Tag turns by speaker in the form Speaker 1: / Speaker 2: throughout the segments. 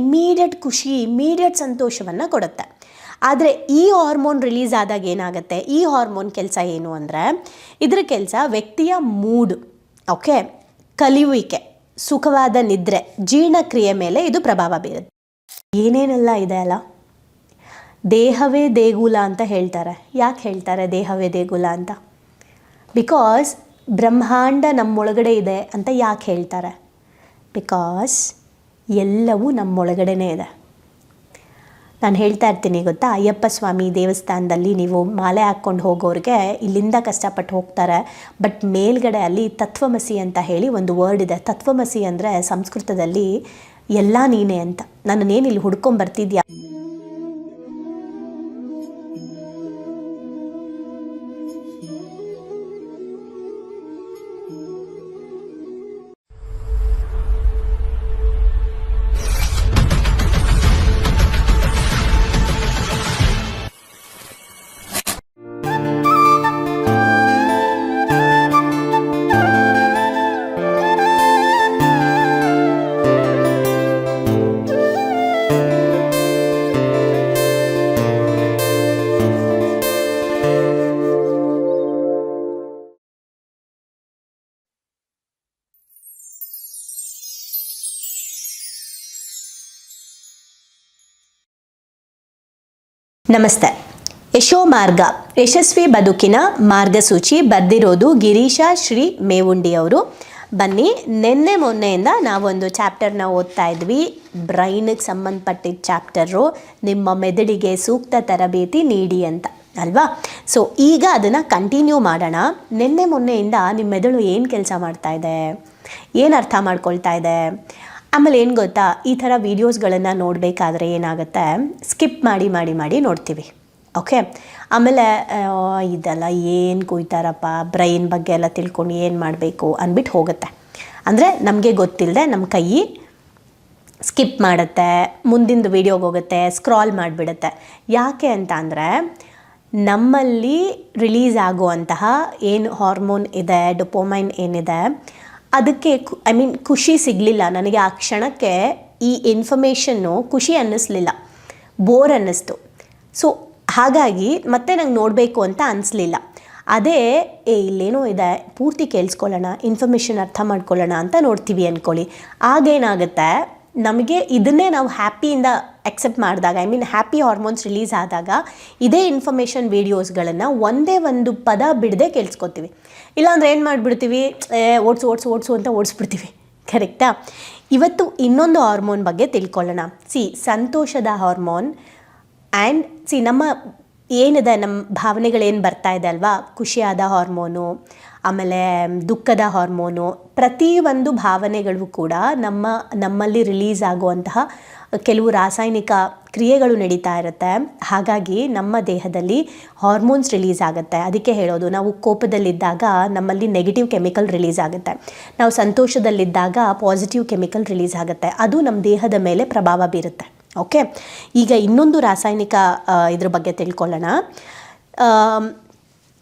Speaker 1: Immediate ಖುಷಿ immediate ಸಂತೋಷವನ್ನು ಕೊಡುತ್ತೆ. ಆದರೆ ಈ ಹಾರ್ಮೋನ್ ರಿಲೀಸ್ ಆದಾಗ ಏನಾಗುತ್ತೆ? ಈ ಹಾರ್ಮೋನ್ ಕೆಲಸ ಏನು ಅಂದರೆ, ಇದರ ಕೆಲಸ ವ್ಯಕ್ತಿಯ ಮೂಡ್ ಓಕೆ ಕಲಿಯುವಿಕೆ, ಸುಖವಾದ ನಿದ್ರೆ, ಜೀರ್ಣಕ್ರಿಯೆ ಮೇಲೆ ಇದು ಪ್ರಭಾವ ಬೀರುತ್ತೆ. ಏನೇನೆಲ್ಲ ಇದೆ ಅಲ್ಲ? ದೇಹವೇ ದೇಗುಲ ಅಂತ ಹೇಳ್ತಾರೆ. ಯಾಕೆ ಹೇಳ್ತಾರೆ ದೇಹವೇ ದೇಗುಲ ಅಂತ? ಬಿಕಾಸ್ ಬ್ರಹ್ಮಾಂಡ ನಮ್ಮೊಳಗಡೆ ಇದೆ ಅಂತ ಯಾಕೆ ಹೇಳ್ತಾರೆ? ಬಿಕಾಸ್ ಎಲ್ಲವೂ ನಮ್ಮೊಳಗಡೆನೇ ಇದೆ. ನಾನು ಹೇಳ್ತಾ ಇರ್ತೀನಿ ಗೊತ್ತಾ? ಅಯ್ಯಪ್ಪ ಸ್ವಾಮಿ ದೇವಸ್ಥಾನದಲ್ಲಿ ನೀವು ಮಾಲೆ ಹಾಕ್ಕೊಂಡು ಹೋಗೋರಿಗೆ ಇಲ್ಲಿಂದ ಕಷ್ಟಪಟ್ಟು ಹೋಗ್ತಾರೆ. ಬಟ್ ಮೇಲ್ಗಡೆ ಅಲ್ಲಿ ತತ್ವಮಸಿ ಅಂತ ಹೇಳಿ ಒಂದು ವರ್ಡ್ ಇದೆ. ತತ್ವಮಸಿ ಅಂದರೆ ಸಂಸ್ಕೃತದಲ್ಲಿ ಎಲ್ಲ ನೀನೇ ಅಂತ. ನನ್ನನ್ನೇನು ಇಲ್ಲಿ ಹುಡ್ಕೊಂಬರ್ತಿದ್ಯಾ ನಮಸ್ತೆ. ಯಶೋ ಮಾರ್ಗ, ಯಶಸ್ವಿ ಬದುಕಿನ ಮಾರ್ಗಸೂಚಿ ಬರೆದಿರೋದು ಗಿರೀಶ ಶ್ರೀ ಮೇವುಂಡಿ ಅವರು. ಬನ್ನಿ, ನಿನ್ನೆ ಮೊನ್ನೆಯಿಂದ ನಾವೊಂದು ಚಾಪ್ಟರ್ನ ಓದ್ತಾ ಇದ್ವಿ. ಬ್ರೈನಿಗೆ ಸಂಬಂಧಪಟ್ಟಿದ್ದ ಚಾಪ್ಟರು, ನಿಮ್ಮ ಮೆದುಳಿಗೆ ಸೂಕ್ತ ತರಬೇತಿ ನೀಡಿ ಅಂತ, ಅಲ್ವಾ? ಸೊ, ಈಗ ಅದನ್ನು ಕಂಟಿನ್ಯೂ ಮಾಡೋಣ. ನಿನ್ನೆ ಮೊನ್ನೆಯಿಂದ ನಿಮ್ಮ ಮೆದುಳು ಏನು ಕೆಲಸ ಮಾಡ್ತಾ ಇದೆ? ಏನು ಅರ್ಥ ಮಾಡ್ಕೊಳ್ತಾ ಇದೆ? ಆಮೇಲೆ ಏನು ಗೊತ್ತಾ? ಈ ಥರ ವೀಡಿಯೋಸ್ಗಳನ್ನು ನೋಡಬೇಕಾದ್ರೆ ಏನಾಗುತ್ತೆ? ಸ್ಕಿಪ್ ಮಾಡಿ ಮಾಡಿ ಮಾಡಿ ನೋಡ್ತೀವಿ. ಓಕೆ ಆಮೇಲೆ ಇದೆಲ್ಲ ಏನು ಕುಯ್ತಾರಪ್ಪ? ಬ್ರೈನ್ ಬಗ್ಗೆ ಎಲ್ಲ ತಿಳ್ಕೊಂಡು ಏನು ಮಾಡಬೇಕು ಅಂದ್ಬಿಟ್ಟು ಹೋಗುತ್ತೆ. ಅಂದರೆ ನಮಗೆ ಗೊತ್ತಿಲ್ಲದೆ ನಮ್ಮ ಕೈ ಸ್ಕಿಪ್ ಮಾಡುತ್ತೆ, ಮುಂದಿಂದು ವೀಡಿಯೋಗೆ ಹೋಗುತ್ತೆ ಸ್ಕ್ರಾಲ್ ಮಾಡಿಬಿಡುತ್ತೆ. ಯಾಕೆ ಅಂತ ಅಂದರೆ, ನಮ್ಮಲ್ಲಿ ರಿಲೀಸ್ ಆಗುವಂತಹ ಏನು ಹಾರ್ಮೋನ್ ಇದೆ ಡೊಪೋಮೈನ್ ಏನಿದೆ ಅದಕ್ಕೆ ಐ ಮೀನ್ ಖುಷಿ ಸಿಗಲಿಲ್ಲ. ನನಗೆ ಆ ಕ್ಷಣಕ್ಕೆ ಈ ಇನ್ಫಾರ್ಮೇಷನ್ನು ಖುಷಿ ಅನ್ನಿಸ್ಲಿಲ್ಲ. ಬೋರ್ ಅನ್ನಿಸ್ತು. ಸೊ ಹಾಗಾಗಿ ಮತ್ತೆ ನಂಗೆ ನೋಡಬೇಕು ಅಂತ ಅನಿಸ್ಲಿಲ್ಲ. ಅದೇ, ಏ, ಇಲ್ಲೇನೋ ಇದೆ, ಪೂರ್ತಿ ಕೇಳಿಸ್ಕೊಳ್ಳೋಣ ಇನ್ಫಾರ್ಮೇಷನ್ ಅರ್ಥ ಮಾಡ್ಕೊಳ್ಳೋಣ ಅಂತ ನೋಡ್ತೀವಿ ಅಂದ್ಕೊಳ್ಳಿ ಆಗೇನಾಗುತ್ತೆ, ನಮಗೆ ಇದನ್ನೇ ನಾವು ಹ್ಯಾಪಿಯಿಂದ ಅಕ್ಸೆಪ್ಟ್ ಮಾಡಿದಾಗ I mean happy hormones release ಆದಾಗ, ಇದೇ ಇನ್ಫಾರ್ಮೇಷನ್ ವೀಡಿಯೋಸ್ಗಳನ್ನು ಒಂದೇ ಒಂದು ಪದ ಬಿಡದೆ ಕೇಳಿಸ್ಕೊತೀವಿ. ಇಲ್ಲಾಂದ್ರೆ ಏನು ಮಾಡಿಬಿಡ್ತೀವಿ? ಓಡಿಸು ಓಡಿಸು ಓಡಿಸು ಅಂತ ಓಡಿಸ್ಬಿಡ್ತೀವಿ. ಕರೆಕ್ಟಾ ಇವತ್ತು ಇನ್ನೊಂದು ಹಾರ್ಮೋನ್ ಬಗ್ಗೆ ತಿಳ್ಕೊಳ್ಳೋಣ. ಸಿ ಸಂತೋಷದ ಹಾರ್ಮೋನ್ ಆ್ಯಂಡ್ ಸಿ ನಮ್ಮ ಏನಿದೆ, ನಮ್ಮ ಭಾವನೆಗಳೇನು ಬರ್ತಾ ಇದೆ ಅಲ್ವಾ? ಖುಷಿಯಾದ ಹಾರ್ಮೋನು, ಆಮೇಲೆ ದುಃಖದ ಹಾರ್ಮೋನು ಪ್ರತಿಯೊಂದು ಭಾವನೆಗಳು ಕೂಡ ನಮ್ಮ, ನಮ್ಮಲ್ಲಿ ರಿಲೀಸ್ ಆಗುವಂತಹ ಕೆಲವು ರಾಸಾಯನಿಕ ಕ್ರಿಯೆಗಳು ನಡೀತಾ ಇರುತ್ತೆ. ಹಾಗಾಗಿ ನಮ್ಮ ದೇಹದಲ್ಲಿ ಹಾರ್ಮೋನ್ಸ್ ರಿಲೀಸ್ ಆಗುತ್ತೆ. ಅದಕ್ಕೆ ಹೇಳೋದು, ನಾವು ಕೋಪದಲ್ಲಿದ್ದಾಗ ನಮ್ಮಲ್ಲಿ ನೆಗೆಟಿವ್ ಕೆಮಿಕಲ್ ರಿಲೀಸ್ ಆಗುತ್ತೆ. ನಾವು ಸಂತೋಷದಲ್ಲಿದ್ದಾಗ ಪಾಸಿಟಿವ್ ಕೆಮಿಕಲ್ ರಿಲೀಸ್ ಆಗುತ್ತೆ. ಅದು ನಮ್ಮ ದೇಹದ ಮೇಲೆ ಪ್ರಭಾವ ಬೀರುತ್ತೆ. ಓಕೆ ಈಗ ಇನ್ನೊಂದು ರಾಸಾಯನಿಕ ಇದ್ರ ಬಗ್ಗೆ ತಿಳ್ಕೊಳ್ಳೋಣ.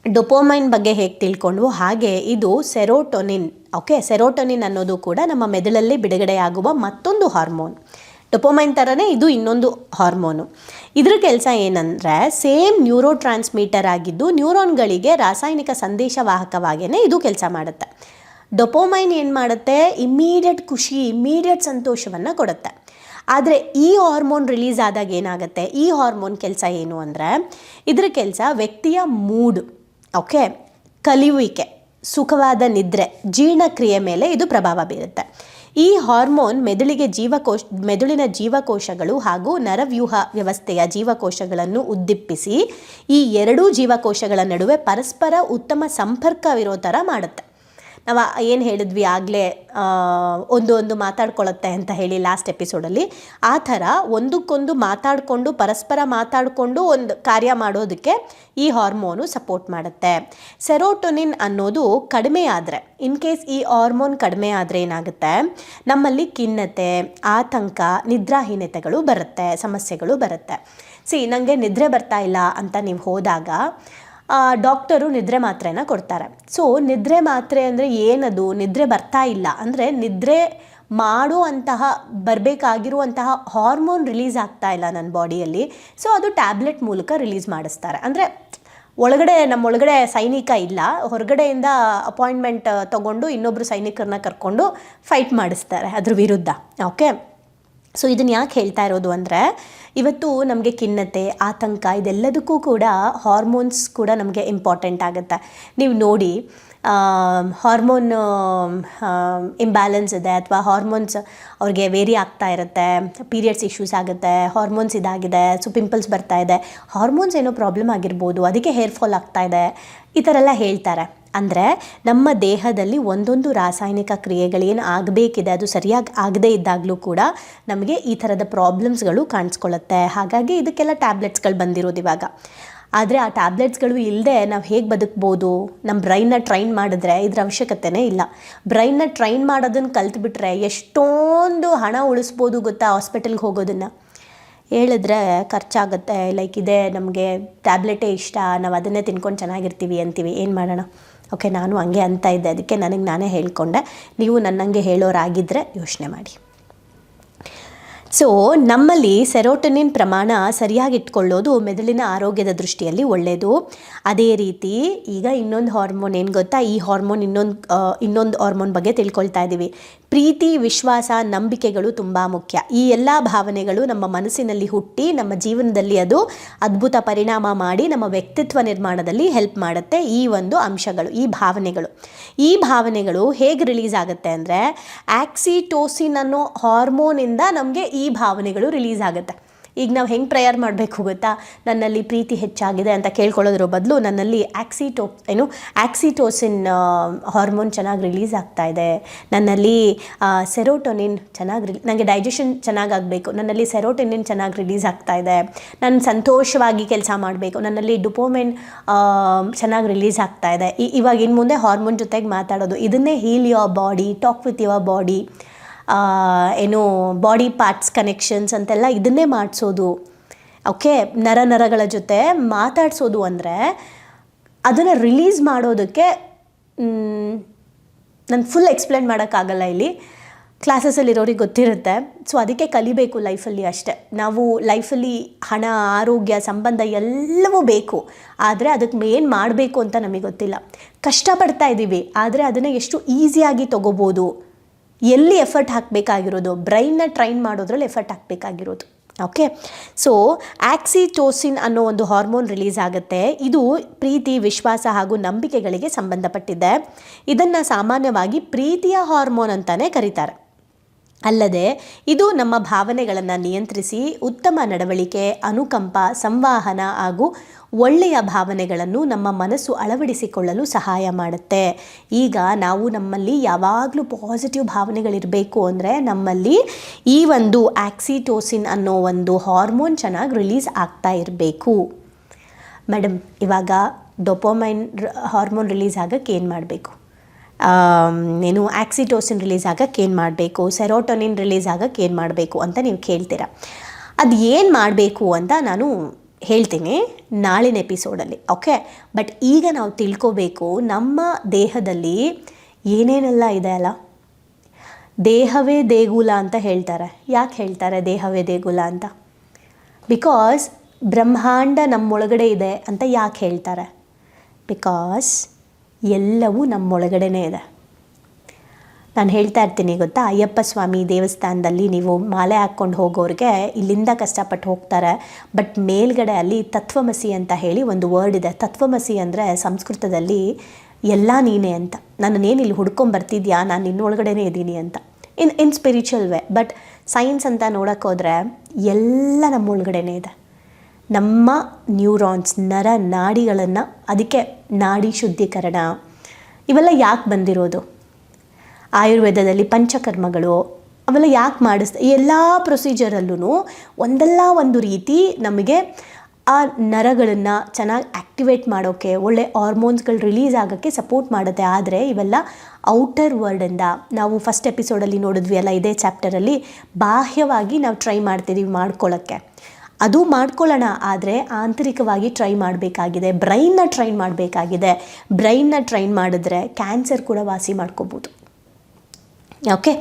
Speaker 1: ಡೊಪೋಮೈನ್ ಬಗ್ಗೆ ಹೇಗೆ ತಿಳ್ಕೊಂಡು ಹಾಗೆ ಇದು ಸೆರೋಟೊನಿನ್ ಓಕೆ ಸೆರೋಟೊನಿನ್ ಅನ್ನೋದು ಕೂಡ ನಮ್ಮ ಮೆದುಳಲ್ಲಿ ಬಿಡುಗಡೆಯಾಗುವ ಮತ್ತೊಂದು ಹಾರ್ಮೋನ್. ಡೊಪೋಮೈನ್ ಥರನೇ ಇದು ಇನ್ನೊಂದು ಹಾರ್ಮೋನು. ಇದ್ರ ಕೆಲಸ ಏನಂದರೆ ಸೇಮ್ ನ್ಯೂರೋ ಟ್ರಾನ್ಸ್ಮೀಟರ್ ಆಗಿದ್ದು ನ್ಯೂರೋನ್ಗಳಿಗೆ ರಾಸಾಯನಿಕ ಸಂದೇಶವಾಹಕವಾಗಿಯೇ ಇದು ಕೆಲಸ ಮಾಡುತ್ತೆ. ಡೊಪೋಮೈನ್ ಏನು ಮಾಡುತ್ತೆ? ಇಮ್ಮಿಡಿಯೇಟ್ ಖುಷಿ, ಇಮ್ಮಿಡಿಯೇಟ್ ಸಂತೋಷವನ್ನು ಕೊಡುತ್ತೆ. ಆದರೆ ಈ ಹಾರ್ಮೋನ್ ರಿಲೀಸ್ ಆದಾಗ ಏನಾಗುತ್ತೆ? ಈ ಹಾರ್ಮೋನ್ ಕೆಲಸ ಏನು ಅಂದರೆ, ಇದರ ಕೆಲಸ ವ್ಯಕ್ತಿಯ ಮೂಡ್, ಓಕೆ? ಕಲಿಯುವಿಕೆ, ಸುಖವಾದ ನಿದ್ರೆ, ಜೀರ್ಣಕ್ರಿಯೆ ಮೇಲೆ ಇದು ಪ್ರಭಾವ ಬೀರುತ್ತೆ. ಈ ಹಾರ್ಮೋನ್ ಮೆದುಳಿಗೆ ಜೀವಕೋಶ, ಮೆದುಳಿನ ಜೀವಕೋಶಗಳು ಹಾಗೂ ನರವ್ಯೂಹ ವ್ಯವಸ್ಥೆಯ ಜೀವಕೋಶಗಳನ್ನು ಉದ್ದಿಪ್ಪಿಸಿ ಈ ಎರಡೂ ಜೀವಕೋಶಗಳ ನಡುವೆ ಪರಸ್ಪರ ಉತ್ತಮ ಸಂಪರ್ಕವಿರೋ ಥರ ಮಾಡುತ್ತೆ. ನಾವು ಏನು ಹೇಳಿದ್ವಿ ಆಗಲೇ ಒಂದು ಒಂದು ಮಾತಾಡ್ಕೊಳ್ಳುತ್ತೆ ಅಂತ ಹೇಳಿ ಲಾಸ್ಟ್ ಎಪಿಸೋಡಲ್ಲಿ ಆ ಥರ ಒಂದಕ್ಕೊಂದು ಮಾತಾಡಿಕೊಂಡು, ಪರಸ್ಪರ ಮಾತಾಡಿಕೊಂಡು ಒಂದು ಕಾರ್ಯ ಮಾಡೋದಕ್ಕೆ ಈ ಹಾರ್ಮೋನು ಸಪೋರ್ಟ್ ಮಾಡುತ್ತೆ. ಸೆರೋಟೊನಿನ್ ಅನ್ನೋದು ಕಡಿಮೆ ಆದರೆ ಇನ್ ಕೇಸ್ ಈ ಹಾರ್ಮೋನ್ ಕಡಿಮೆ ಆದರೆ ಏನಾಗುತ್ತೆ, ನಮ್ಮಲ್ಲಿ ಖಿನ್ನತೆ, ಆತಂಕ, ನಿದ್ರಾಹೀನತೆಗಳು ಬರುತ್ತೆ, ಸಮಸ್ಯೆಗಳು ಬರುತ್ತೆ. ಸಿ ನನಗೆ ನಿದ್ರೆ ಬರ್ತಾ ಇಲ್ಲ ಅಂತ ನೀವು ಹೋದಾಗ ಡಾಕ್ಟರು ನಿದ್ರೆ ಮಾತ್ರೆನ ಕೊಡ್ತಾರೆ. ಸೊ ನಿದ್ರೆ ಮಾತ್ರೆ ಅಂದರೆ ಏನದು? ನಿದ್ರೆ ಬರ್ತಾ ಇಲ್ಲ. ಅಂದರೆ ನಿದ್ರೆ ಮಾಡುವಂತಹ, ಬರಬೇಕಾಗಿರುವಂತಹ ಹಾರ್ಮೋನ್ ರಿಲೀಸ್ ಆಗ್ತಾ ಇಲ್ಲ ನನ್ನ ಬಾಡಿಯಲ್ಲಿ ಸೊ ಅದು ಟ್ಯಾಬ್ಲೆಟ್ ಮೂಲಕ ರಿಲೀಸ್ ಮಾಡಿಸ್ತಾರೆ. ಅಂದರೆ ಒಳಗಡೆ ನಮ್ಮ ಒಳಗಡೆ ಸೈನಿಕ ಇಲ್ಲ. ಹೊರಗಡೆಯಿಂದ ಅಪಾಯಿಂಟ್ಮೆಂಟ್ ತಗೊಂಡು ಇನ್ನೊಬ್ಬರು ಸೈನಿಕರನ್ನ ಕರ್ಕೊಂಡು ಫೈಟ್ ಮಾಡಿಸ್ತಾರೆ ಅದ್ರ ವಿರುದ್ಧ. ಓಕೆ ಸೊ ಇದನ್ನು ಯಾಕೆ ಹೇಳ್ತಾ ಇರೋದು ಅಂದರೆ ಇವತ್ತು ನಮಗೆ ಖಿನ್ನತೆ, ಆತಂಕ ಇದೆಲ್ಲದಕ್ಕೂ ಕೂಡ ಹಾರ್ಮೋನ್ಸ್ ಕೂಡ ನಮಗೆ ಇಂಪಾರ್ಟೆಂಟ್ ಆಗುತ್ತೆ. ನೀವು ನೋಡಿ ಹಾರ್ಮೋನ್ ಇಂಬ್ಯಾಲೆನ್ಸ್ ಇದೆ ಅಥವಾ ಹಾರ್ಮೋನ್ಸ್ ಅವ್ರಿಗೆ ವೇರಿ ಆಗ್ತಾ ಇರುತ್ತೆ ಪೀರಿಯಡ್ಸ್ ಇಶ್ಯೂಸ್ ಆಗುತ್ತೆ ಹಾರ್ಮೋನ್ಸ್ ಇದಾಗಿದೆ ಸೊ ಪಿಂಪಲ್ಸ್ ಬರ್ತಾ ಇದೆ. ಹಾರ್ಮೋನ್ಸ್ ಏನೋ ಪ್ರಾಬ್ಲಮ್ ಆಗಿರ್ಬೋದು, ಅದಕ್ಕೆ ಹೇರ್ ಫಾಲ್ ಆಗ್ತಾ ಇದೆ, ಈ ಥರ ಎಲ್ಲ ಹೇಳ್ತಾರೆ. ಅಂದರೆ ನಮ್ಮ ದೇಹದಲ್ಲಿ ಒಂದೊಂದು ರಾಸಾಯನಿಕ ಕ್ರಿಯೆಗಳೇನು ಆಗಬೇಕಿದೆ, ಅದು ಸರಿಯಾಗಿ ಆಗದೇ ಇದ್ದಾಗಲೂ ಕೂಡ ನಮಗೆ ಈ ಥರದ ಪ್ರಾಬ್ಲಮ್ಸ್ಗಳು ಕಾಣಿಸ್ಕೊಳ್ಳುತ್ತೆ. ಹಾಗಾಗಿ ಇದಕ್ಕೆಲ್ಲ ಟ್ಯಾಬ್ಲೆಟ್ಸ್ಗಳು ಬಂದಿರೋದು ಇವಾಗ. ಆದರೆ ಆ ಟ್ಯಾಬ್ಲೆಟ್ಸ್ಗಳು ಇಲ್ಲದೆ ನಾವು ಹೇಗೆ ಬದುಕ್ಬೋದು? ನಮ್ಮ ಬ್ರೈನ್ನ ಟ್ರೈನ್ ಮಾಡಿದ್ರೆ ಇದ್ರ ಅವಶ್ಯಕತೆನೇ ಇಲ್ಲ. ಬ್ರೈನ್ನ ಟ್ರೈನ್ ಮಾಡೋದನ್ನು ಕಲ್ತ್ಬಿಟ್ರೆ ಎಷ್ಟೊಂದು ಹಣ ಉಳಿಸ್ಬೋದು ಗೊತ್ತಾ ಹಾಸ್ಪಿಟಲ್ಗೆ ಹೋಗೋದನ್ನು. ಹೇಳಿದ್ರೆ ಖರ್ಚಾಗುತ್ತೆ, ಲೈಕ್ ಇದೇ ನಮಗೆ ಟ್ಯಾಬ್ಲೆಟೇ ಇಷ್ಟ, ನಾವು ಅದನ್ನೇ ತಿನ್ಕೊಂಡು ಚೆನ್ನಾಗಿರ್ತೀವಿ ಅಂತೀವಿ. ಏನು ಮಾಡೋಣ? ಓಕೆ ನಾನು ಹಂಗೆ ಅಂತ ಇದ್ದೆ ಅದಕ್ಕೆ ನನಗೆ ನಾನೇ ಹೇಳಿಕೊಂಡೆ. ನೀವು ನನ್ನಂಗೆ ಹೇಳೋರಾಗಿದ್ದರೆ ಯೋಚನೆ ಮಾಡಿ. ಸೊ ನಮ್ಮಲ್ಲಿ ಸೆರೋಟನಿನ್ ಪ್ರಮಾಣ ಸರಿಯಾಗಿ ಇಟ್ಕೊಳ್ಳೋದು ಮೆದುಳಿನ ಆರೋಗ್ಯದ ದೃಷ್ಟಿಯಲ್ಲಿ ಒಳ್ಳೆಯದು ಅದೇ ರೀತಿ ಈಗ ಇನ್ನೊಂದು ಹಾರ್ಮೋನ್ ಏನು ಗೊತ್ತಾ? ಈ ಹಾರ್ಮೋನ್ ಇನ್ನೊಂದು ಇನ್ನೊಂದು ಹಾರ್ಮೋನ್ ಬಗ್ಗೆ ತಿಳ್ಕೊಳ್ತಾ ಇದ್ದೀವಿ. ಪ್ರೀತಿ, ವಿಶ್ವಾಸ, ನಂಬಿಕೆಗಳು ತುಂಬ ಮುಖ್ಯ. ಈ ಎಲ್ಲ ಭಾವನೆಗಳು ನಮ್ಮ ಮನಸ್ಸಿನಲ್ಲಿ ಹುಟ್ಟಿ ನಮ್ಮ ಜೀವನದಲ್ಲಿ ಅದು ಅದ್ಭುತ ಪರಿಣಾಮ ಮಾಡಿ ನಮ್ಮ ವ್ಯಕ್ತಿತ್ವ ನಿರ್ಮಾಣದಲ್ಲಿ ಹೆಲ್ಪ್ ಮಾಡುತ್ತೆ ಈ ಒಂದು ಅಂಶಗಳು, ಈ ಭಾವನೆಗಳು. ಈ ಭಾವನೆಗಳು ಹೇಗೆ ರಿಲೀಸ್ ಆಗುತ್ತೆ ಅಂದರೆ ಆಕ್ಸಿಟೋಸಿನ್ ಅನ್ನೋ ಹಾರ್ಮೋನಿಂದ ನಮಗೆ ಈ ಭಾವನೆಗಳು ರಿಲೀಸ್ ಆಗುತ್ತೆ. ಈಗ ನಾವು ಹೆಂಗೆ ಪ್ರೇಯರ್ ಮಾಡಬೇಕು ಗೊತ್ತಾ? ನನ್ನಲ್ಲಿ ಪ್ರೀತಿ ಹೆಚ್ಚಾಗಿದೆ ಅಂತ ಕೇಳ್ಕೊಳ್ಳೋದ್ರ ಬದಲು ನನ್ನಲ್ಲಿ ಆಕ್ಸಿಟೋ, ಏನು, ಆಕ್ಸಿಟೋಸಿನ್ ಹಾರ್ಮೋನ್ ಚೆನ್ನಾಗಿ ರಿಲೀಸ್ ಆಗ್ತಾ ಇದೆ. ನನ್ನಲ್ಲಿ ಸೆರೋಟೊನಿನ್ ಚೆನ್ನಾಗಿ ರಿಲಿ ನನಗೆ ಡೈಜೆಷನ್ ಚೆನ್ನಾಗಾಗಬೇಕು ನನ್ನಲ್ಲಿ ಸೆರೋಟೊನಿನ್ ಚೆನ್ನಾಗಿ ರಿಲೀಸ್ ಆಗ್ತಾ ಇದೆ. ನಾನು ಸಂತೋಷವಾಗಿ ಕೆಲಸ ಮಾಡಬೇಕು. ನನ್ನಲ್ಲಿ ಡುಪೋಮೆನ್ ಚೆನ್ನಾಗಿ ರಿಲೀಸ್ ಆಗ್ತಾ ಇದೆ. ಇವಾಗ ಇನ್ನು ಮುಂದೆ ಹಾರ್ಮೋನ್ ಜೊತೆಗೆ ಮಾತಾಡೋದು. ಇದನ್ನೇ heal your body talk with your body ಏನು ಬಾಡಿ ಪಾರ್ಟ್ಸ್ ಕನೆಕ್ಷನ್ಸ್ ಅಂತೆಲ್ಲ ಇದನ್ನೇ ಮಾಡಿಸೋದು. ಓಕೆ ನರ ನರಗಳ ಜೊತೆ ಮಾತಾಡಿಸೋದು ಅಂದರೆ ಅದನ್ನು ರಿಲೀಸ್ ಮಾಡೋದಕ್ಕೆ ನಾನು ಫುಲ್ ಎಕ್ಸ್ಪ್ಲೇನ್ ಮಾಡೋಕ್ಕಾಗಲ್ಲ ಇಲ್ಲಿ. ಕ್ಲಾಸಸ್ಸಲ್ಲಿರೋರಿಗೆ ಗೊತ್ತಿರುತ್ತೆ. ಸೊ ಅದಕ್ಕೆ ಕಲಿಬೇಕು ಲೈಫಲ್ಲಿ ಅಷ್ಟೆ. ನಾವು ಲೈಫಲ್ಲಿ ಹಣ, ಆರೋಗ್ಯ, ಸಂಬಂಧ ಎಲ್ಲವೂ ಬೇಕು. ಆದರೆ ಅದಕ್ಕೆ ಮೇನ್ ಮಾಡಬೇಕು ಅಂತ ನಮಗೆ ಗೊತ್ತಿಲ್ಲ. ಕಷ್ಟಪಡ್ತಾ ಇದ್ದೀವಿ ಆದರೆ ಅದನ್ನು ಎಷ್ಟು ಈಸಿಯಾಗಿ ತೊಗೋಬೋದು. ಎಲ್ಲಿ ಎಫರ್ಟ್ ಹಾಕಬೇಕಾಗಿರೋದು? ಬ್ರೈನ್ನ ಟ್ರೈನ್ ಮಾಡೋದ್ರಲ್ಲಿ ಎಫರ್ಟ್ ಹಾಕಬೇಕಾಗಿರೋದು. ಓಕೆ ಸೊ ಆಕ್ಸಿಟೋಸಿನ್ ಅನ್ನೋ ಒಂದು ಹಾರ್ಮೋನ್ ರಿಲೀಸ್ ಆಗುತ್ತೆ. ಇದು ಪ್ರೀತಿ, ವಿಶ್ವಾಸ ಹಾಗೂ ನಂಬಿಕೆಗಳಿಗೆ ಸಂಬಂಧಪಟ್ಟಿದೆ. ಇದನ್ನು ಸಾಮಾನ್ಯವಾಗಿ ಪ್ರೀತಿಯ ಹಾರ್ಮೋನ್ ಅಂತಲೇ ಕರೀತಾರೆ. ಅಲ್ಲದೆ ಇದು ನಮ್ಮ ಭಾವನೆಗಳನ್ನು ನಿಯಂತ್ರಿಸಿ ಉತ್ತಮ ನಡವಳಿಕೆ, ಅನುಕಂಪ, ಸಂವಹನ ಹಾಗೂ ಒಳ್ಳೆಯ ಭಾವನೆಗಳನ್ನು ನಮ್ಮ ಮನಸ್ಸು ಅಳವಡಿಸಿಕೊಳ್ಳಲು ಸಹಾಯ ಮಾಡುತ್ತೆ. ಈಗ ನಾವು ನಮ್ಮಲ್ಲಿ ಯಾವಾಗಲೂ ಪಾಸಿಟಿವ್ ಭಾವನೆಗಳಿರಬೇಕು ಅಂದರೆ ನಮ್ಮಲ್ಲಿ ಈ ಒಂದು ಆಕ್ಸಿಟೋಸಿನ್ ಅನ್ನೋ ಒಂದು ಹಾರ್ಮೋನ್ ಚೆನ್ನಾಗಿ ರಿಲೀಸ್ ಆಗ್ತಾ ಇರಬೇಕು. ಮೇಡಮ್ ಇವಾಗ ಡೊಪೊಮೈನ್ ಹಾರ್ಮೋನ್ ರಿಲೀಸ್ ಆಗಕ್ಕೆ ಏನು ಮಾಡಬೇಕು? ಏನು ಆಕ್ಸಿಟೋಸಿನ್ ರಿಲೀಸ್ ಆಗಕ್ಕೆ ಏನು ಮಾಡಬೇಕು? ಸೆರೋಟೋನಿನ್ ರಿಲೀಸ್ ಆಗೋಕ್ಕೆ ಏನು ಮಾಡಬೇಕು ಅಂತ ನೀವು ಕೇಳ್ತೀರಾ? ಅದು ಏನು ಮಾಡಬೇಕು ಅಂತ ನಾನು ಹೇಳ್ತೀನಿ ನಾಳಿನ ಎಪಿಸೋಡಲ್ಲಿ, ಓಕೆ? ಬಟ್ ಈಗ ನಾವು ತಿಳ್ಕೋಬೇಕು ನಮ್ಮ ದೇಹದಲ್ಲಿ ಏನೇನೆಲ್ಲ ಇದೆ ಅಲ್ಲ? ದೇಹವೇ ದೇಗುಲ ಅಂತ ಹೇಳ್ತಾರೆ. ಯಾಕೆ ಹೇಳ್ತಾರೆ ದೇಹವೇ ದೇಗುಲ ಅಂತ? ಬಿಕಾಸ್ ಬ್ರಹ್ಮಾಂಡ ನಮ್ಮೊಳಗಡೆ ಇದೆ ಅಂತ ಯಾಕೆ ಹೇಳ್ತಾರೆ? ಬಿಕಾಸ್ ಎಲ್ಲವೂ ನಮ್ಮೊಳಗಡೆನೇ ಇದೆ. ನಾನು ಹೇಳ್ತಾ ಇರ್ತೀನಿ ಗೊತ್ತಾ, ಅಯ್ಯಪ್ಪ ಸ್ವಾಮಿ ದೇವಸ್ಥಾನದಲ್ಲಿ ನೀವು ಮಾಲೆ ಹಾಕ್ಕೊಂಡು ಹೋಗೋರಿಗೆ ಇಲ್ಲಿಂದ ಕಷ್ಟಪಟ್ಟು ಹೋಗ್ತಾರೆ, ಬಟ್ ಮೇಲ್ಗಡೆ ಅಲ್ಲಿ ತತ್ವಮಸಿ ಅಂತ ಹೇಳಿ ಒಂದು ವರ್ಡ್ ಇದೆ. ತತ್ವಮಸಿ ಅಂದರೆ ಸಂಸ್ಕೃತದಲ್ಲಿ ಎಲ್ಲ ನೀನೇ ಅಂತ. ನನ್ನನ್ನೇನು ಇಲ್ಲಿ ಹುಡ್ಕೊಂಬರ್ತಿದ್ಯಾ ನಾನು ನಿನ್ನೊಳಗಡೆನೇ ಇದ್ದೀನಿ ಅಂತ. In in spiritual way but science ಅಂತ ನೋಡೋಕ್ಕೋದ್ರೆ ಎಲ್ಲ ನಮ್ಮೊಳಗಡೆನೇ ಇದೆ. ನಮ್ಮ ನ್ಯೂರಾನ್ಸ್ ನರ ನಾಡಿಗಳನ್ನು ಅದಕ್ಕೆ ನಾಡಿ ಶುದ್ಧೀಕರಣ. ಇವೆಲ್ಲ ಯಾಕೆ ಬಂದಿರೋದು? ಆಯುರ್ವೇದದಲ್ಲಿ ಪಂಚಕರ್ಮಗಳು, ಅವೆಲ್ಲ ಯಾಕೆ ಮಾಡಿಸ್ ಎಲ್ಲ ಪ್ರೊಸೀಜರಲ್ಲೂ ಒಂದಲ್ಲ ಒಂದು ರೀತಿ ನಮಗೆ ಆ ನರಗಳನ್ನು ಚೆನ್ನಾಗಿ ಆ್ಯಕ್ಟಿವೇಟ್ ಮಾಡೋಕ್ಕೆ ಒಳ್ಳೆ ಹಾರ್ಮೋನ್ಸ್ಗಳು ರಿಲೀಸ್ ಆಗೋಕ್ಕೆ ಸಪೋರ್ಟ್ ಮಾಡುತ್ತೆ. ಆದರೆ ಇವೆಲ್ಲ ಔಟರ್ ವರ್ಲ್ಡಿಂದ ನಾವು ಫಸ್ಟ್ ಎಪಿಸೋಡಲ್ಲಿ ನೋಡಿದ್ವಿ ಅಲ್ಲ, ಇದೇ ಚಾಪ್ಟರಲ್ಲಿ ಬಾಹ್ಯವಾಗಿ ನಾವು ಟ್ರೈ ಮಾಡ್ತಿದ್ದೀವಿ ಮಾಡ್ಕೊಳ್ಳೋಕ್ಕೆ ಅದು ಮಾಡ್ಕೊಳ್ಳೋಣ, ಆದರೆ ಆಂತರಿಕವಾಗಿ ಟ್ರೈ ಮಾಡಬೇಕಾಗಿದೆ. ಬ್ರೈನ್ನ ಟ್ರೈನ್ ಮಾಡಬೇಕಾಗಿದೆ. ಬ್ರೈನ್ನ ಟ್ರೈನ್ ಮಾಡಿದ್ರೆ ಕ್ಯಾನ್ಸರ್ ಕೂಡ ವಾಸಿ ಮಾಡ್ಕೋಬೋದು. ಓಕೆ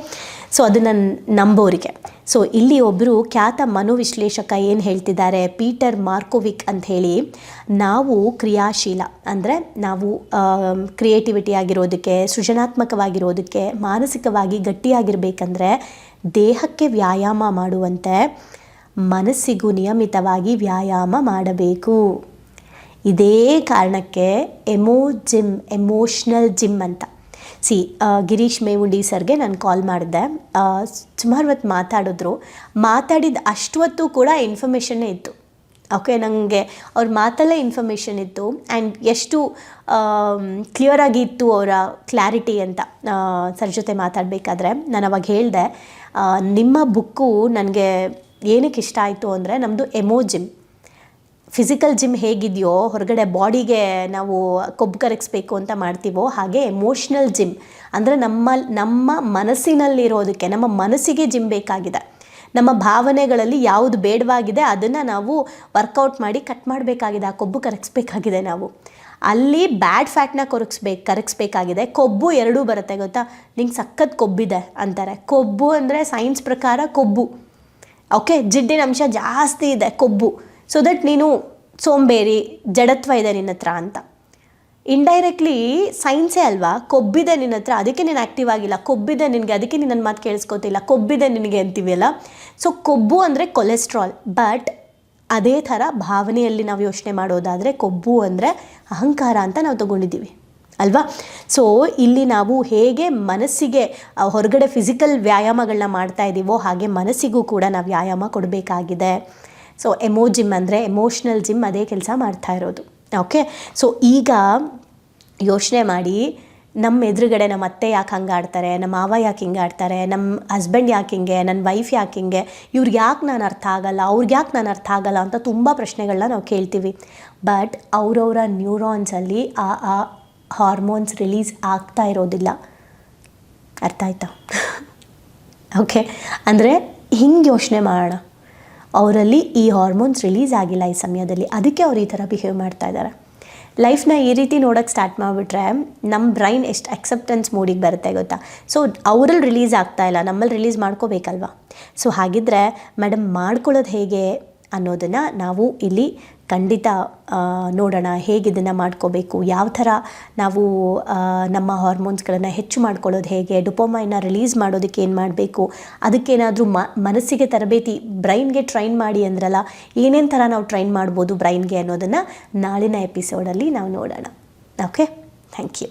Speaker 1: ಸೊ ಅದನ್ನು ನಂಬೋರಿಗೆ. ಸೊ ಇಲ್ಲಿ ಒಬ್ಬರು ಖ್ಯಾತ ಮನೋವಿಶ್ಲೇಷಕ ಏನು ಹೇಳ್ತಿದ್ದಾರೆ? ಪೀಟರ್ ಮಾರ್ಕೋವಿಕ್ ಅಂತ ಹೇಳಿ, ನಾವು ಕ್ರಿಯಾಶೀಲ. ಅಂದರೆ ನಾವು ಕ್ರಿಯೇಟಿವಿಟಿ ಆಗಿರೋದಕ್ಕೆ, ಸೃಜನಾತ್ಮಕವಾಗಿರೋದಕ್ಕೆ, ಮಾನಸಿಕವಾಗಿ ಗಟ್ಟಿಯಾಗಿರಬೇಕಂದ್ರೆ ದೇಹಕ್ಕೆ ವ್ಯಾಯಾಮ ಮಾಡುವಂತೆ ಮನಸ್ಸಿಗೂ ನಿಯಮಿತವಾಗಿ ವ್ಯಾಯಾಮ ಮಾಡಬೇಕು. ಇದೇ ಕಾರಣಕ್ಕೆ ಎಮೋ ಜಿಮ್, ಎಮೋಷ್ನಲ್ ಜಿಮ್ ಅಂತ. ಸಿ ಗಿರೀಶ್ ಮೇವುಂಡಿ ಸರ್ಗೆ ನಾನು ಕಾಲ್ ಮಾಡಿದೆ ಸುಮಾರು ಹೊತ್ತು ಮಾತಾಡಿದ್ರು. ಮಾತಾಡಿದ ಅಷ್ಟೊತ್ತು ಕೂಡ ಇನ್ಫಾರ್ಮೇಷನ್ನೇ ಇತ್ತು. ಓಕೆ ನನಗೆ ಅವ್ರ ಮಾತಲ್ಲೇ ಇನ್ಫಾರ್ಮೇಷನ್ ಇತ್ತು. ಆ್ಯಂಡ್ ಎಷ್ಟು ಕ್ಲಿಯರ್ ಆಗಿತ್ತು ಅವರ ಕ್ಲಾರಿಟಿ ಅಂತ ಸರ್ ಜೊತೆ ಮಾತಾಡಬೇಕಾದ್ರೆ. ನಾನು ಅವಾಗ ಹೇಳಿದೆ ನಿಮ್ಮ ಬುಕ್ಕು ನನಗೆ ಏನಕ್ಕೆ ಇಷ್ಟ ಆಯಿತು ಅಂದರೆ ನಮ್ಮದು ಎಮೋ ಜಿಮ್ ಫಿಸಿಕಲ್ ಜಿಮ್ ಹೇಗಿದೆಯೋ, ಹೊರಗಡೆ ಬಾಡಿಗೆ ನಾವು ಕೊಬ್ಬು ಕರಗಿಸ್ಬೇಕು ಅಂತ ಮಾಡ್ತೀವೋ ಹಾಗೆ ಎಮೋಷ್ನಲ್ ಜಿಮ್ ಅಂದರೆ ನಮ್ಮ ನಮ್ಮ ಮನಸ್ಸಿನಲ್ಲಿರೋದಕ್ಕೆ, ನಮ್ಮ ಮನಸ್ಸಿಗೆ ಜಿಮ್ ಬೇಕಾಗಿದೆ. ನಮ್ಮ ಭಾವನೆಗಳಲ್ಲಿ ಯಾವುದು ಬೇಡವಾಗಿದೆ ಅದನ್ನು ನಾವು ವರ್ಕೌಟ್ ಮಾಡಿ ಕಟ್ ಮಾಡಬೇಕಾಗಿದೆ, ಆ ಕೊಬ್ಬು ಕರಗಿಸ್ಬೇಕಾಗಿದೆ ನಾವು. ಅಲ್ಲಿ ಬ್ಯಾಡ್ ಫ್ಯಾಟ್ನ ಕೊರಗಿಸ್ಬೇಕು, ಕರಗಿಸ್ಬೇಕಾಗಿದೆ. ಕೊಬ್ಬು ಎರಡೂ ಬರುತ್ತೆ ಗೊತ್ತಾ? ನಿಂಗೆ ಸಖತ್ ಕೊಬ್ಬಿದೆ ಅಂತಾರೆ. ಕೊಬ್ಬು ಅಂದರೆ ಸೈನ್ಸ್ ಪ್ರಕಾರ ಕೊಬ್ಬು. ಓಕೆ ಜಿಡ್ಡಿನ ಅಂಶ ಜಾಸ್ತಿ ಇದೆ, ಕೊಬ್ಬು. ಸೊ ದಟ್ ನೀನು ಸೋಂಬೇರಿ, ಜಡತ್ವ ಇದೆ ನಿನ್ನ ಹತ್ರ ಅಂತ. ಇಂಡೈರೆಕ್ಟ್ಲಿ ಸೈನ್ಸೇ ಅಲ್ವಾ, ಕೊಬ್ಬಿದೆ ನಿನ್ನ ಹತ್ರ, ಅದಕ್ಕೆ ನೀನು ಆ್ಯಕ್ಟಿವ್ ಆಗಿಲ್ಲ. ಕೊಬ್ಬಿದೆ ನಿನಗೆ, ಅದಕ್ಕೆ ನೀನು ನನ್ನ ಮಾತು ಕೇಳಿಸ್ಕೊತಿಲ್ಲ ಕೊಬ್ಬಿದೆ ನಿನಗೆ ಅಂತೀವಲ್ಲ ಸೊ ಕೊಬ್ಬು ಅಂದರೆ ಕೊಲೆಸ್ಟ್ರಾಲ್ ಬಟ್ ಅದೇ ಥರ ಭಾವನೆಯಲ್ಲಿ ನಾವು ಯೋಚನೆ ಮಾಡೋದಾದರೆ ಕೊಬ್ಬು ಅಂದರೆ ಅಹಂಕಾರ ಅಂತ ನಾವು ತಗೊಂಡಿದ್ದೀವಿ. ಅಲ್ವಾ? ಸೊ ಇಲ್ಲಿ ನಾವು ಹೇಗೆ ಮನಸ್ಸಿಗೆ ಹೊರಗಡೆ ಫಿಸಿಕಲ್ ವ್ಯಾಯಾಮಗಳನ್ನ ಮಾಡ್ತಾ ಇದ್ದೀವೋ ಹಾಗೆ ಮನಸ್ಸಿಗೂ ಕೂಡ ನಾವು ವ್ಯಾಯಾಮ ಕೊಡಬೇಕಾಗಿದೆ. ಸೊ ಎಮೋ ಜಿಮ್ ಅಂದರೆ ಎಮೋಷ್ನಲ್ ಜಿಮ್ ಅದೇ ಕೆಲಸ ಮಾಡ್ತಾ ಇರೋದು. ಓಕೆ ಸೊ ಈಗ ಯೋಚನೆ ಮಾಡಿ ನಮ್ಮ ಎದುರುಗಡೆ ನಮ್ಮ ಅತ್ತೆ ಯಾಕೆ ಹಂಗೆ ಆಡ್ತಾರೆ ನಮ್ಮ ಮಾವ ಯಾಕೆ ಹಿಂಗೆ ಆಡ್ತಾರೆ ನಮ್ಮ ಹಸ್ಬೆಂಡ್ ಯಾಕೆ ಹಿಂಗೆ ನನ್ನ ವೈಫ್ ಯಾಕೆ ಹಿಂಗೆ ಇವ್ರಿಗೆ ಯಾಕೆ ನಾನು ಅರ್ಥ ಆಗಲ್ಲ ಅವ್ರಿಗೆ ಯಾಕೆ ನಾನು ಅರ್ಥ ಆಗಲ್ಲ ಅಂತ ತುಂಬ ಪ್ರಶ್ನೆಗಳನ್ನ ನಾವು ಕೇಳ್ತೀವಿ. ಬಟ್ ಅವರವರ ನ್ಯೂರಾನ್ಸಲ್ಲಿ ಆ ಆ ಹಾರ್ಮೋನ್ಸ್ ರಿಲೀಸ್ ಆಗ್ತಾ ಇರೋದಿಲ್ಲ. ಅರ್ಥ ಆಯ್ತಾ? ಓಕೆ ಅಂದರೆ ಹಿಂಗೆ ಯೋಚನೆ ಮಾಡೋಣ. ಅವರಲ್ಲಿ ಈ ಹಾರ್ಮೋನ್ಸ್ ರಿಲೀಸ್ ಆಗಿಲ್ಲ ಈ ಸಮಯದಲ್ಲಿ. ಅದಕ್ಕೆ ಅವ್ರು ಈ ಥರ ಬಿಹೇವ್ ಮಾಡ್ತಾ ಇದ್ದಾರೆ. ಲೈಫ್ನ ಈ ರೀತಿ ನೋಡೋಕ್ಕೆ ಸ್ಟಾರ್ಟ್ ಮಾಡಿಬಿಟ್ರೆ ನಮ್ಮ ಬ್ರೈನ್ ಎಷ್ಟು ಅಕ್ಸೆಪ್ಟೆನ್ಸ್ ಮೂಡಿಗೆ ಬರುತ್ತೆ ಗೊತ್ತಾ? ಸೊ ಅವರಲ್ಲಿ ರಿಲೀಸ್ ಆಗ್ತಾ ಇಲ್ಲ. ನಮ್ಮಲ್ಲಿ ರಿಲೀಸ್ ಮಾಡ್ಕೋಬೇಕಲ್ವಾ? ಸೊ ಹಾಗಿದ್ರೆ ಮೇಡಮ್ ಮಾಡ್ಕೊಳ್ಳೋದು ಹೇಗೆ? ಅನ್ನೋದನ್ನು ನಾವು ಇಲ್ಲಿ ಖಂಡಿತ ನೋಡೋಣ. ಹೇಗೆ ಇದನ್ನು ಮಾಡ್ಕೋಬೇಕು? ಯಾವ ಥರ ನಾವು ನಮ್ಮ ಹಾರ್ಮೋನ್ಸ್ಗಳನ್ನು ಹೆಚ್ಚು ಮಾಡ್ಕೊಳ್ಳೋದು ಹೇಗೆ? ಡುಪೋಮೈನ ರಿಲೀಸ್ ಮಾಡೋದಕ್ಕೆ ಏನು ಮಾಡಬೇಕು? ಅದಕ್ಕೇನಾದರೂ ಮನಸ್ಸಿಗೆ ತರಬೇತಿ ಬ್ರೈನ್ಗೆ ಟ್ರೈನ್ ಮಾಡಿ ಅಂದ್ರಲ್ಲ, ಏನೇನು ಥರ ನಾವು ಟ್ರೈನ್ ಮಾಡ್ಬೋದು ಬ್ರೈನ್ಗೆ ಅನ್ನೋದನ್ನು ನಾಳಿನ ಎಪಿಸೋಡಲ್ಲಿ ನಾವು ನೋಡೋಣ. Okay thank you